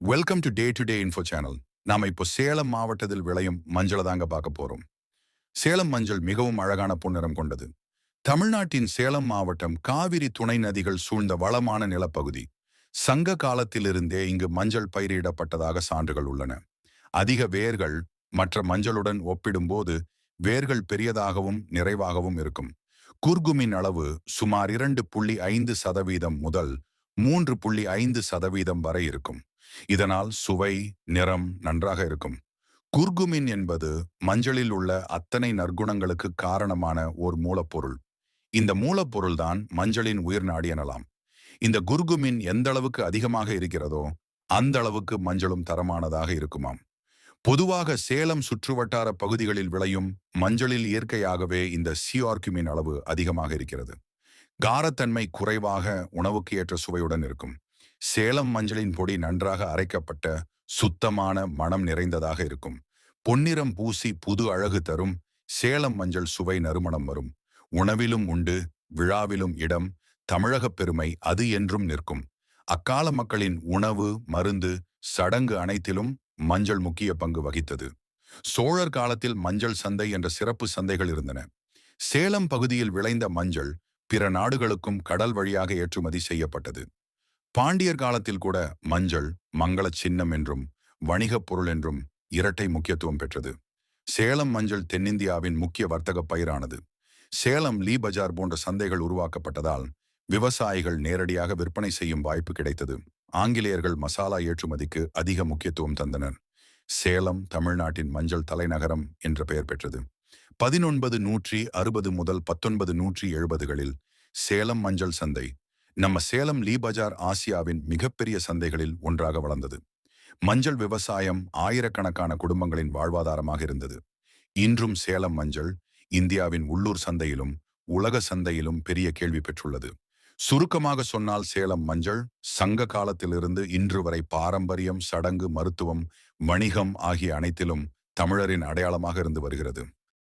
Welcome to day to day info channel நாம இப்போ சேலம் மாவட்டத்தில் விளையும் மஞ்சளை தாங்க பார்க்க போறோம். சேலம் மஞ்சள் மிகவும் அழகான பொன்னிறம் கொண்டது. தமிழ்நாட்டின் சேலம் மாவட்டம் காவிரி துணை நதிகள் சூழ்ந்த வளமான நிலப்பகுதி. சங்க காலத்திலிருந்தே இங்கு மஞ்சள் பயிரிடப்பட்டதாக சான்றுகள் உள்ளன. அதிக வேர்கள் மற்ற மஞ்சளுடன் ஒப்பிடும்போது வேர்கள் பெரியதாகவும் நிறைவாகவும் இருக்கும். குர்குமின் அளவு சுமார் இரண்டு புள்ளி ஐந்து சதவீதம் முதல் மூன்று புள்ளி ஐந்து சதவீதம் வரை இருக்கும். இதனால் சுவை நிறம் நன்றாக இருக்கும். குர்குமின் என்பது மஞ்சளில் உள்ள அத்தனை நற்குணங்களுக்கு காரணமான ஓர் மூலப்பொருள். இந்த மூலப்பொருள் தான் மஞ்சளின் உயிர் நாடி எனலாம். இந்த குர்குமின் எந்த அளவுக்கு அதிகமாக இருக்கிறதோ அந்த அளவுக்கு மஞ்சளும் தரமானதாக இருக்குமாம். பொதுவாக சேலம் சுற்றுவட்டார பகுதிகளில் விளையும் மஞ்சளில் இயற்கையாகவே இந்த சிஆர்குமின் அளவு அதிகமாக இருக்கிறது. காரத்தன்மை குறைவாக உணவுக்கு ஏற்ற சுவையுடன் இருக்கும். சேலம் மஞ்சளின் பொடி நன்றாக அரைக்கப்பட்ட சுத்தமான மனம் நிறைந்ததாக இருக்கும். பொன்னிறம் பூசி புது அழகு தரும் சேலம் மஞ்சள் சுவை நறுமணம் வரும். உணவிலும் உண்டு விழாவிலும் இடம் தமிழகப் பெருமை அது என்றும் நிற்கும். அக்கால மக்களின் உணவு மருந்து சடங்கு அனைத்திலும் மஞ்சள் முக்கிய பங்கு வகித்தது. சோழர் காலத்தில் மஞ்சள் சந்தை என்ற சிறப்பு சந்தைகள் இருந்தன. சேலம் பகுதியில் விளைந்த மஞ்சள் பிற நாடுகளுக்கும் கடல் வழியாக ஏற்றுமதி செய்யப்பட்டது. பாண்டியர் காலத்தில் கூட மஞ்சள் மங்கள சின்னம் என்றும் வணிகப் பொருள் என்றும் இரட்டை முக்கியத்துவம் பெற்றது. சேலம் மஞ்சள் தென்னிந்தியாவின் முக்கிய வர்த்தக பயிரானது. சேலம் லீ பஜார் போன்ற சந்தைகள் உருவாக்கப்பட்டதால் விவசாயிகள் நேரடியாக விற்பனை செய்யும் வாய்ப்பு கிடைத்தது. ஆங்கிலேயர்கள் மசாலா ஏற்றுமதிக்கு அதிக முக்கியத்துவம் தந்தனர். சேலம் தமிழ்நாட்டின் மஞ்சள் தலைநகரம் என்ற பெயர் பெற்றது. பதினொன்பது நூற்றி அறுபது முதல் பத்தொன்பது நூற்றி எழுபதுகளில் சேலம் மஞ்சள் சந்தை நம்ம சேலம் லீ பஜார் ஆசியாவின் மிகப்பெரிய சந்தைகளில் ஒன்றாக வளர்ந்தது. மஞ்சள் விவசாயம் ஆயிரக்கணக்கான குடும்பங்களின் வாழ்வாதாரமாக இருந்தது. இன்றும் சேலம் மஞ்சள் இந்தியாவின் உள்ளூர் சந்தையிலும் உலக சந்தையிலும் பெரிய கேள்வி பெற்றுள்ளது. சுருக்கமாக சொன்னால் சேலம் மஞ்சள் சங்க காலத்திலிருந்து இன்று வரை பாரம்பரியம் சடங்கு மருத்துவம் வணிகம் ஆகிய அனைத்திலும் தமிழரின் அடையாளமாக இருந்து வருகிறது.